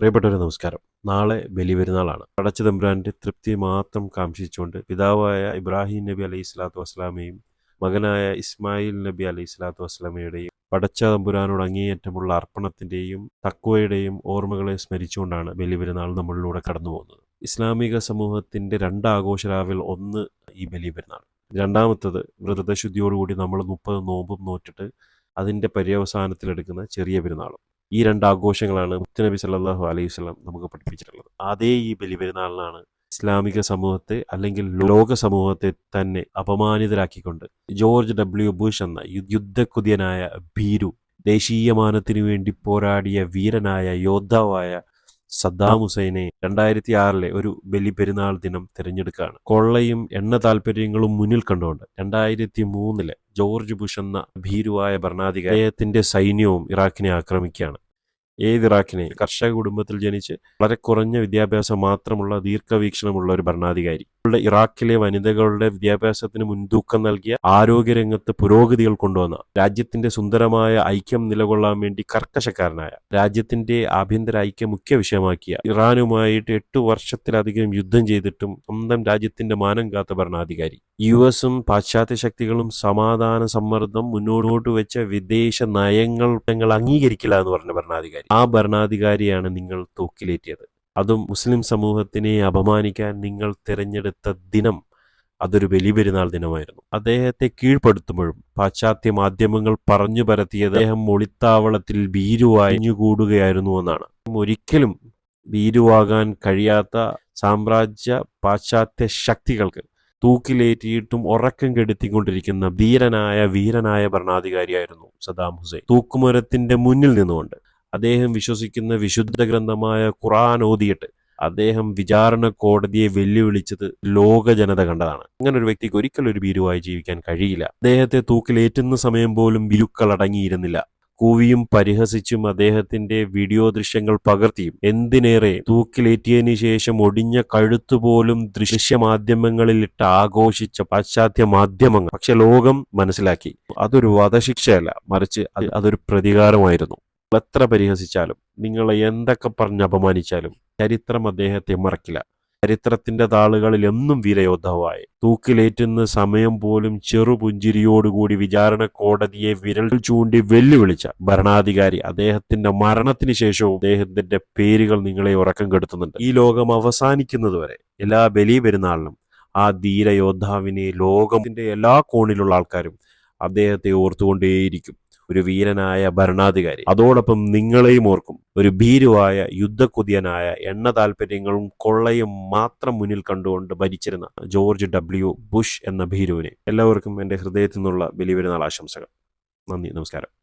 പ്രിയപ്പെട്ടവരെ നമസ്കാരം. നാളെ ബലിപെരുന്നാളാണ്. പടച്ച തമ്പുരാന്റെ തൃപ്തി മാത്രം കാംക്ഷിച്ചുകൊണ്ട് പിതാവായ ഇബ്രാഹിം നബി അലൈഹി സ്വലാത്തു വസ്സലാമയും മകനായ ഇസ്മായിൽ നബി അലൈഹി സ്വലാത്തു വസ്സലാമയുടെയും പടച്ച തമ്പുരാനോട് അങ്ങേയറ്റമുള്ള അർപ്പണത്തിന്റെയും തക്വയുടെയും ഓർമ്മകളെ സ്മരിച്ചുകൊണ്ടാണ് ബലിപെരുന്നാൾ നമ്മളിലൂടെ കടന്നു പോകുന്നത് ഇസ്ലാമിക സമൂഹത്തിന്റെ രണ്ട് ആഘോഷരാവിൽ ഒന്ന് ഈ ബലിപെരുന്നാൾ. രണ്ടാമത്തത് വ്രതശുദ്ധിയോടുകൂടി നമ്മൾ മുപ്പത് നോമ്പും നോറ്റിട്ട് അതിന്റെ പര്യവസാനത്തിലെടുക്കുന്ന ചെറിയ പെരുന്നാളും. ഈ രണ്ട് ആഘോഷങ്ങളാണ് മുത്തനബി സല്ലാഹു അലൈഹി വസല്ലം നമുക്ക് പഠിപ്പിച്ചിട്ടുള്ളത്. അതേ ഈ ബലിപെരുന്നാളിനാണ് ഇസ്ലാമിക സമൂഹത്തെ അല്ലെങ്കിൽ ലോക സമൂഹത്തെ തന്നെ അപമാനിതരാക്കിക്കൊണ്ട് ജോർജ് ഡബ്ല്യു ബുഷ് എന്ന യുദ്ധക്കുതിയനായ ഭീരു ദേശീയമാനത്തിനു വേണ്ടി പോരാടിയ വീരനായ യോദ്ധാവായ സദ്ദാം ഹുസൈനെ രണ്ടായിരത്തി ആറിലെ ഒരു ബലിപെരുന്നാൾ ദിനം തിരഞ്ഞെടുക്കുകയാണ് കൊള്ളയും എണ്ണ താല്പര്യങ്ങളും മുന്നിൽ കണ്ടുകൊണ്ട് രണ്ടായിരത്തി മൂന്നിലെ ജോർജ് ബുഷ് എന്ന ഭീരുവായ ഭരണാധികാരി അദ്ദേഹത്തിന്റെ സൈന്യവും ഇറാഖിനെ ആക്രമിക്കുകയാണ്. ഏത് ഇറാഖിനെ കർഷക കുടുംബത്തിൽ ജനിച്ച് വളരെ കുറഞ്ഞ വിദ്യാഭ്യാസം മാത്രമുള്ള ദീർഘവീക്ഷണമുള്ള ഒരു ഭരണാധികാരി. ഇറാഖിലെ വനിതകളുടെ വിദ്യാഭ്യാസത്തിന് മുൻതൂക്കം നൽകിയ ആരോഗ്യരംഗത്ത് പുരോഗതികൾ കൊണ്ടുവന്ന രാജ്യത്തിന്റെ സുന്ദരമായ ഐക്യം നിലകൊള്ളാൻ വേണ്ടി കർക്കശക്കാരനായ രാജ്യത്തിന്റെ ആഭ്യന്തര ഐക്യം മുഖ്യ വിഷയമാക്കിയ ഇറാനുമായിട്ട് എട്ട് വർഷത്തിലധികം യുദ്ധം ചെയ്തിട്ടും സ്വന്തം രാജ്യത്തിന്റെ മാനം കാത്ത ഭരണാധികാരി. യു എസും പാശ്ചാത്യ ശക്തികളും സമാധാന സമ്മർദ്ദം മുന്നോട്ട് വെച്ച വിദേശ നയങ്ങൾ ഞങ്ങൾ അംഗീകരിക്കില്ല എന്ന് പറഞ്ഞ ഭരണാധികാരി. ആ ഭരണാധികാരിയാണ് നിങ്ങൾ തൂക്കിലേറ്റിയത്. അതും മുസ്ലിം സമൂഹത്തിനെ അപമാനിക്കാൻ നിങ്ങൾ തിരഞ്ഞെടുത്ത ദിനം അതൊരു ബലിപെരുന്നാൾ ദിനമായിരുന്നു. അദ്ദേഹത്തെ കീഴ്പ്പെടുത്തുമ്പോഴും പാശ്ചാത്യ മാധ്യമങ്ങൾ പറഞ്ഞു പരത്തിയത് അദ്ദേഹം ഒളിത്താവളത്തിൽ ഭീരുവായിഞ്ഞുകൂടുകയായിരുന്നു എന്നാണ്. ഒരിക്കലും ഭീരുവാകാൻ കഴിയാത്ത സാമ്രാജ്യ പാശ്ചാത്യ ശക്തികൾക്ക് തൂക്കിലേറ്റിയിട്ടും ഉറക്കം കെടുത്തിക്കൊണ്ടിരിക്കുന്ന ധീരനായ വീരനായ ഭരണാധികാരിയായിരുന്നു സദാം ഹുസൈൻ. തൂക്കുമരത്തിന്റെ മുന്നിൽ നിന്നുകൊണ്ട് അദ്ദേഹം വിശ്വസിക്കുന്ന വിശുദ്ധ ഗ്രന്ഥമായ ഖുറാൻ ഓതിയിട്ട് അദ്ദേഹം വിചാരണ കോടതിയെ വെല്ലുവിളിച്ചത് ലോക ജനത കണ്ടതാണ്. അങ്ങനെ ഒരു വ്യക്തിക്ക് ഒരിക്കലും ഒരു ഭീരുവായി ജീവിക്കാൻ കഴിയില്ല. അദ്ദേഹത്തെ തൂക്കിലേറ്റുന്ന സമയം പോലും ബിരുക്കൾ അടങ്ങിയിരുന്നില്ല. കൂവിയും പരിഹസിച്ചും അദ്ദേഹത്തിന്റെ വീഡിയോ ദൃശ്യങ്ങൾ പകർത്തിയും എന്തിനേറെ തൂക്കിലേറ്റിയതിനു ശേഷം ഒടിഞ്ഞ കഴുത്തുപോലും ദൃശ്യമാധ്യമങ്ങളിൽ ഇട്ട് ആഘോഷിച്ച പാശ്ചാത്യ മാധ്യമങ്ങൾ. പക്ഷെ ലോകം മനസ്സിലാക്കി. അതൊരു വധശിക്ഷയല്ല. മറിച്ച് അത് അതൊരു പ്രതികാരമായിരുന്നു. എത്ര പരിഹസിച്ചാലും നിങ്ങൾ എന്തൊക്കെ പറഞ്ഞ് അപമാനിച്ചാലും ചരിത്രം അദ്ദേഹത്തെ മറക്കില്ല. ചരിത്രത്തിന്റെ താളുകളിൽ എന്നും വീരയോദ്ധാവായി തൂക്കിലേറ്റുന്ന സമയം പോലും ചെറുപുഞ്ചിരിയോടുകൂടി വിചാരണ കോടതിയെ വിരൽ ചൂണ്ടി വെല്ലുവിളിച്ച ഭരണാധികാരി അദ്ദേഹത്തിന്റെ മരണത്തിന് ശേഷവും അദ്ദേഹത്തിന്റെ പേരുകൾ നിങ്ങളെ ഉറക്കം കെടുത്തുന്നുണ്ട്. ഈ ലോകം അവസാനിക്കുന്നതുവരെ എല്ലാ ബലി പെരുന്നാളിനും ആ ധീരയോദ്ധാവിനെ ലോകത്തിന്റെ എല്ലാ കോണിലുള്ള ആൾക്കാരും അദ്ദേഹത്തെ ഓർത്തുകൊണ്ടേയിരിക്കും. ഒരു വീരനായ ഭരണാധികാരി. അതോടൊപ്പം നിങ്ങളെയും ഓർക്കും. ഒരു ഭീരുവായ യുദ്ധക്കുതിയനായ എണ്ണ താല്പര്യങ്ങളും കൊള്ളയും മാത്രം മുന്നിൽ കണ്ടുകൊണ്ട് ഭരിച്ചിരുന്ന ജോർജ് ഡബ്ല്യു ബുഷ് എന്ന ഭീരുവിനെ. എല്ലാവർക്കും എന്റെ ഹൃദയത്തിൽ നിന്നുള്ള ബലിപെരുന്നാൾ ആശംസകൾ. നന്ദി നമസ്കാരം.